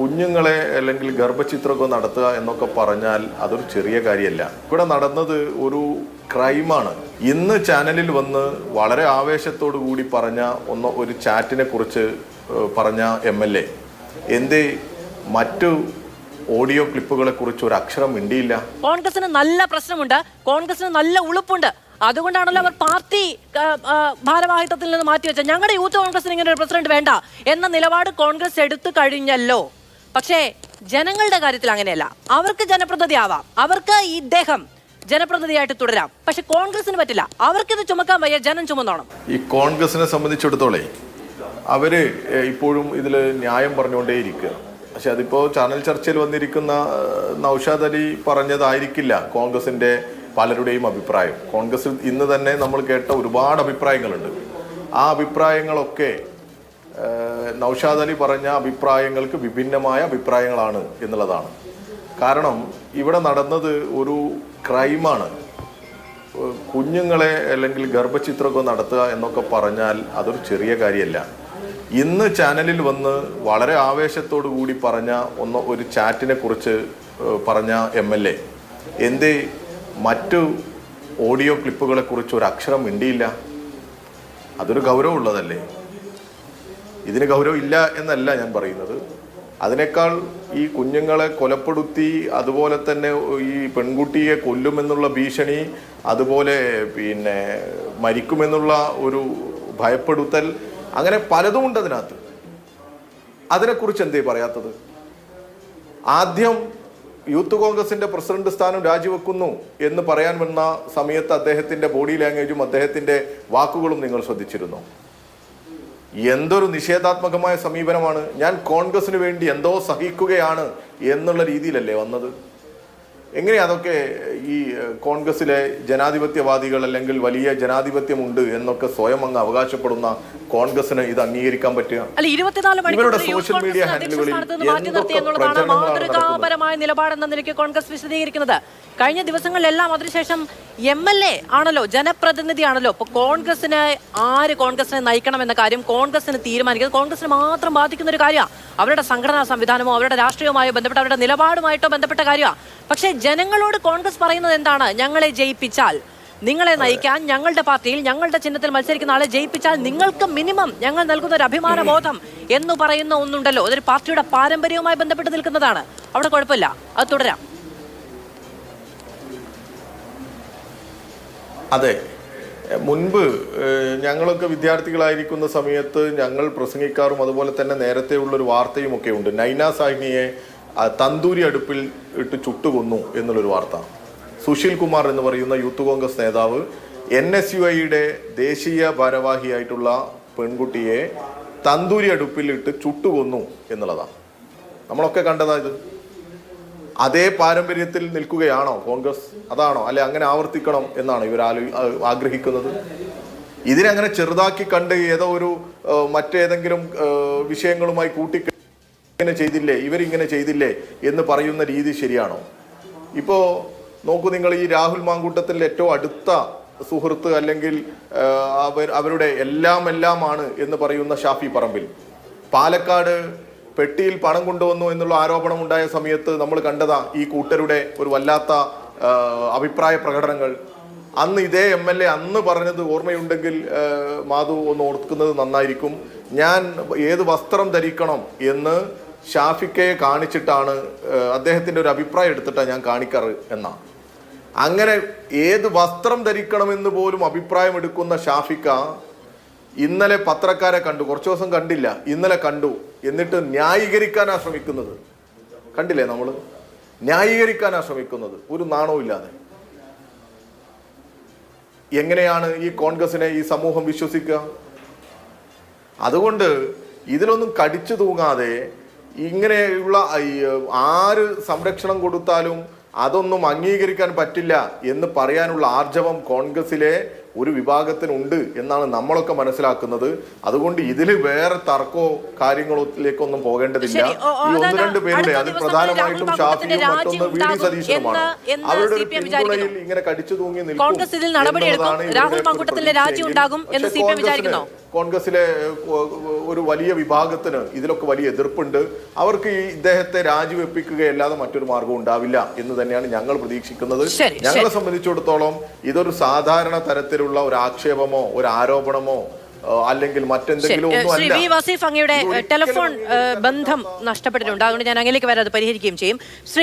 കുഞ്ഞുങ്ങളെ അല്ലെങ്കിൽ ഗർഭചിത്രമൊക്കെ നടത്തുക എന്നൊക്കെ പറഞ്ഞാൽ അതൊരു ചെറിയ കാര്യമല്ല. ഇവിടെ നടന്നത് ഒരു ക്രൈമാണ്. ഇന്ന് ചാനലിൽ വന്ന് വളരെ ആവേശത്തോടു കൂടി പറഞ്ഞ ഒന്ന് ഒരു ചാറ്റിനെ കുറിച്ച് പറഞ്ഞ എം എൽ എ. എന്തേ? മറ്റു ഓഡിയോ ക്ലിപ്പുകളെ കുറിച്ച് ഒരു അക്ഷരം മിണ്ടിയില്ല. കോൺഗ്രസിന് നല്ല പ്രശ്നമുണ്ട്. കോൺഗ്രസിന് നല്ല ഉളുപ്പുണ്ട്. അതുകൊണ്ടാണല്ലോ അവർ പാർട്ടി ഭാരവാഹിത്വത്തിൽ നിന്ന് മാറ്റിവെച്ചത്. ഞങ്ങളുടെ യൂത്ത് കോൺഗ്രസിന് ഇങ്ങനെ ഒരു പ്രസിഡന്റ് വേണ്ട. എന്ന നിലപാട് കോൺഗ്രസ് എടുത്തു കഴിഞ്ഞല്ലോ. പക്ഷേ ജനങ്ങളുടെ കാര്യത്തിൽ അങ്ങനെയല്ല. അവർക്ക് ജനപ്രതിനിധി ആവാം അവർക്ക് ഇദ്ദേഹം ജനപ്രതിനിധിയായിട്ട് തുടരാം. പക്ഷെ കോൺഗ്രസിന് പറ്റില്ല. അവർക്കിത് ചുമക്കാൻ വയ്യ ജനം ചുമന്നോണം. ഈ കോൺഗ്രസിനെ സംബന്ധിച്ചിടത്തോളം അവർ ഇപ്പോഴും ഇതിൽ ന്യായം പറഞ്ഞുകൊണ്ടേയിരിക്കുക. പക്ഷെ അതിപ്പോ ചാനൽ ചർച്ചയിൽ വന്നിരിക്കുന്ന നൌഷാദ് അലി പറഞ്ഞതായിരിക്കില്ല കോൺഗ്രസിന്റെ പലരുടെയും അഭിപ്രായം. കോൺഗ്രസിൽ ഇന്ന് തന്നെ നമ്മൾ കേട്ട ഒരുപാട് അഭിപ്രായങ്ങളുണ്ട്. ആ അഭിപ്രായങ്ങളൊക്കെ നൗഷാദ് അലി പറഞ്ഞ അഭിപ്രായങ്ങൾക്ക് വിഭിന്നമായ അഭിപ്രായങ്ങളാണ് എന്നുള്ളതാണ്. കാരണം ഇവിടെ നടന്നത് ഒരു ക്രൈമാണ്. കുഞ്ഞുങ്ങളെ അല്ലെങ്കിൽ ഗർഭചിത്രമൊക്കെ നടത്തുക എന്നൊക്കെ പറഞ്ഞാൽ അതൊരു ചെറിയ കാര്യമല്ല. ഇന്ന് ചാനലിൽ വന്ന് വളരെ ആവേശത്തോടു കൂടി പറഞ്ഞ ഒന്ന് ഒരു ചാറ്റിനെ കുറിച്ച് പറഞ്ഞ എം എൽ എ. എന്തേ? മറ്റു ഓഡിയോ ക്ലിപ്പുകളെക്കുറിച്ച് ഒരു അക്ഷരം മിണ്ടിയില്ല. അതൊരു ഗൗരവമുള്ളതല്ലേ? ഇതിന് ഗൗരവം ഇല്ല എന്നല്ല ഞാൻ പറയുന്നത്. അതിനേക്കാൾ ഈ കുഞ്ഞുങ്ങളെ കൊലപ്പെടുത്തി അതുപോലെ തന്നെ ഈ പെൺകുട്ടിയെ കൊല്ലുമെന്നുള്ള ഭീഷണി അതുപോലെ പിന്നെ മരിക്കുമെന്നുള്ള ഒരു ഭയപ്പെടുത്തൽ അങ്ങനെ പലതും ഉണ്ട് അതിനകത്ത്. അതിനെക്കുറിച്ച് എന്തേ പറയാത്തത്? ആദ്യം യൂത്ത് കോൺഗ്രസിന്റെ പ്രസിഡന്റ് സ്ഥാനം രാജിവെക്കുന്നു എന്ന് പറയാൻ വന്ന സമയത്ത് അദ്ദേഹത്തിന്റെ ബോഡി ലാംഗ്വേജും അദ്ദേഹത്തിന്റെ വാക്കുകളും നിങ്ങൾ ശ്രദ്ധിച്ചിരുന്നു? എന്തൊരു നിഷേധാത്മകമായ സമീപനമാണ്. ഞാൻ കോൺഗ്രസിന് വേണ്ടി എന്തോ സഹിക്കുകയാണ് എന്നുള്ള രീതിയിലല്ലേ വന്നത്? എങ്ങനെയാ അതൊക്കെ ഈ കോൺഗ്രസിലെ ജനാധിപത്യവാദികൾ അല്ലെങ്കിൽ വലിയ ജനാധിപത്യമുണ്ട് എന്നൊക്കെ സ്വയം അങ്ങ് അവകാശപ്പെടുന്ന കോൺഗ്രസിന് ഇത് അംഗീകരിക്കാൻ പറ്റുക? ഇവരുടെ media കോൺഗ്രസിനെ ഹാൻഡിലുകളിൽ മാതൃകാപരമായ നിലപാടെന്ന നിലയ്ക്ക് കോൺഗ്രസ് വിശദീകരിക്കുന്നത്. കഴിഞ്ഞ ദിവസങ്ങളിലെല്ലാം അതിനുശേഷം എം എൽ എ ആണല്ലോ ജനപ്രതിനിധിയാണല്ലോ. അപ്പൊ കോൺഗ്രസിന് ആര് കോൺഗ്രസിനെ നയിക്കണം എന്ന കാര്യം കോൺഗ്രസിന് തീരുമാനിക്കുന്നത്. കോൺഗ്രസിന് മാത്രം ബാധിക്കുന്ന ഒരു കാര്യമാണ്. അവരുടെ സംഘടനാ സംവിധാനമോ അവരുടെ രാഷ്ട്രീയവുമായോ ബന്ധപ്പെട്ട് അവരുടെ നിലപാടുമായിട്ടോ ബന്ധപ്പെട്ട കാര്യമാണ് പക്ഷേ ജനങ്ങളോട് കോൺഗ്രസ് പറയുന്നത് എന്താണ്? ഞങ്ങളെ ജയിപ്പിച്ചാൽ നിങ്ങളെ നയിക്കാൻ ഞങ്ങളുടെ പാർട്ടിയിൽ ഞങ്ങളുടെ ചിഹ്നത്തിൽ മത്സരിക്കുന്ന ആളെ ജയിപ്പിച്ചാൽ നിങ്ങൾക്ക് മിനിമം ഞങ്ങൾ നൽകുന്ന ഒരു അഭിമാന ബോധം എന്ന് പറയുന്ന ഒന്നുണ്ടല്ലോ. അതൊരു പാർട്ടിയുടെ പാരമ്പര്യവുമായി ബന്ധപ്പെട്ട് നിൽക്കുന്നതാണ്. അവിടെ കുഴപ്പമില്ല. അത് തുടരാം. അതെ. മുൻപ് ഞങ്ങളൊക്കെ വിദ്യാർത്ഥികളായിരിക്കുന്ന സമയത്ത് ഞങ്ങൾ പ്രസംഗിക്കാറും അതുപോലെ തന്നെ നേരത്തെ ഉള്ളൊരു വാർത്തയും ഒക്കെ ഉണ്ട്. നൈന സാഹിനിയെ തന്തൂരി അടുപ്പിൽ ഇട്ട് ചുട്ടുകൊന്നു എന്നുള്ളൊരു വാർത്ത. സുശീൽ കുമാർ എന്ന് പറയുന്ന യൂത്ത് കോൺഗ്രസ് നേതാവ് എൻ എസ് യു ഐയുടെ ദേശീയ ഭാരവാഹിയായിട്ടുള്ള പെൺകുട്ടിയെ തന്തൂരി അടുപ്പിൽ ഇട്ട് ചുട്ടുകൊന്നു എന്നുള്ളതാണ്. നമ്മളൊക്കെ കണ്ടതാണ് ഇത്. അതേ പാരമ്പര്യത്തിൽ നിൽക്കുകയാണോ കോൺഗ്രസ്? അതാണോ? അല്ലെ അങ്ങനെ ആവർത്തിക്കണം എന്നാണ് ഇവർ ആഗ്രഹിക്കുന്നത്? ഇതിനങ്ങനെ ചെറുതാക്കി കണ്ട് ഏതോ ഒരു മറ്റേതെങ്കിലും വിഷയങ്ങളുമായി കൂട്ടി ഇങ്ങനെ ചെയ്തില്ലേ ഇവരിങ്ങനെ ചെയ്തില്ലേ എന്ന് പറയുന്ന രീതി ശരിയാണോ? ഇപ്പോൾ നോക്കൂ നിങ്ങൾ ഈ രാഹുൽ മാങ്കൂട്ടത്തിൽ ഏറ്റവും അടുത്ത സുഹൃത്ത് അല്ലെങ്കിൽ അവർ അവരുടെ എല്ലാം എല്ലാമാണ് എന്ന് പറയുന്ന ഷാഫി പറമ്പിൽ. പാലക്കാട് പെട്ടിയിൽ പണം കൊണ്ടുവന്നു എന്നുള്ള ആരോപണം ഉണ്ടായ സമയത്ത് നമ്മൾ കണ്ടതാ ഈ കൂട്ടരുടെ ഒരു വല്ലാത്ത അഭിപ്രായ പ്രകടനങ്ങൾ. അന്ന് ഇതേ എം എൽ എ അന്ന് പറഞ്ഞത് ഓർമ്മയുണ്ടെങ്കിൽ മാധു ഒന്ന് ഓർക്കുന്നത് നന്നായിരിക്കും. ഞാൻ ഏത് വസ്ത്രം ധരിക്കണം എന്ന് ഷാഫിക്കയെ കാണിച്ചിട്ടാണ് അദ്ദേഹത്തിന്റെ ഒരു അഭിപ്രായം എടുത്തിട്ടാണ് ഞാൻ കാണിക്കാറ് എന്നാണ് അങ്ങനെ ഏത് വസ്ത്രം ധരിക്കണമെന്ന് പോലും അഭിപ്രായം എടുക്കുന്ന ഷാഫിക്ക ഇന്നലെ പത്രക്കാരെ കണ്ടു. കുറച്ചു ദിവസം കണ്ടില്ല. ഇന്നലെ കണ്ടു. എന്നിട്ട് ന്യായീകരിക്കാനാ ശ്രമിക്കുന്നത് കണ്ടില്ലേ നമ്മൾ ന്യായീകരിക്കാനാ ശ്രമിക്കുന്നത് ഒരു നാണവുമില്ലാതെ എങ്ങനെയാണ് ഈ കോൺഗ്രസിനെ ഈ സമൂഹം വിശ്വസിക്കുക? അതുകൊണ്ട് ഇതിലൊന്നും കടിച്ചു തൂങ്ങാതെ ഇങ്ങനെയുള്ള ആര് സംരക്ഷണം കൊടുത്താലും അതൊന്നും അംഗീകരിക്കാൻ പറ്റില്ല എന്ന് പറയാനുള്ള ആർജവം കോൺഗ്രസിലെ ഒരു വിഭാഗത്തിനുണ്ട് എന്നാണ് നമ്മളൊക്കെ മനസ്സിലാക്കുന്നത് അതുകൊണ്ട് ഇതിൽ വേറെ തർക്കോ കാര്യങ്ങളിലേക്കൊന്നും പോകേണ്ടതില്ല ഈ ഒന്ന് രണ്ട് പേരുടെ അത് അതിൽ പ്രധാനമായിട്ടും ഷാഫിയും മറ്റൊന്ന് വി ഡി സതീശനുമാണ് അവരുടെ ഒരു പിന്തുണയിൽ. ഇങ്ങനെ കടിച്ചു തൂങ്ങി നിൽക്കും കോൺഗ്രസ് ഇതിൽ നടപടിയെടുക്കും. എന്നുള്ളതാണ് ഇവരുടെ രാഹുൽ ഒരു മാങ്കൂട്ടത്തിന്റെ രാജി ഉണ്ടാകും എന്ന് വിചാരിക്കുന്നോ? കോൺഗ്രസിലെ ഒരു വലിയ വിഭാഗത്തിന് ഇതിലൊക്കെ വലിയ എതിർപ്പുണ്ട് അവർക്ക് ഈ ഇദ്ദേഹത്തെ രാജിവെപ്പിക്കുകയല്ലാതെ മറ്റൊരു മാർഗം ഉണ്ടാവില്ല എന്ന് തന്നെയാണ് ഞങ്ങൾ പ്രതീക്ഷിക്കുന്നത് ഞങ്ങളെ. സംബന്ധിച്ചിടത്തോളം ഇതൊരു സാധാരണ തരത്തിലുള്ള ഒരു ആക്ഷേപമോ ഒരു ആരോപണമോ അല്ലെങ്കിൽ മറ്റെന്തെങ്കിലും ശ്രീ. വി വസീഫ് അങ്ങയുടെ ടെലിഫോൺ ബന്ധം നഷ്ടപ്പെട്ടിട്ടുണ്ട്. അതുകൊണ്ട് ഞാൻ അങ്ങനെയൊക്കെ വരാതെ പരിഹരിക്കുകയും ചെയ്യും. ശ്രീ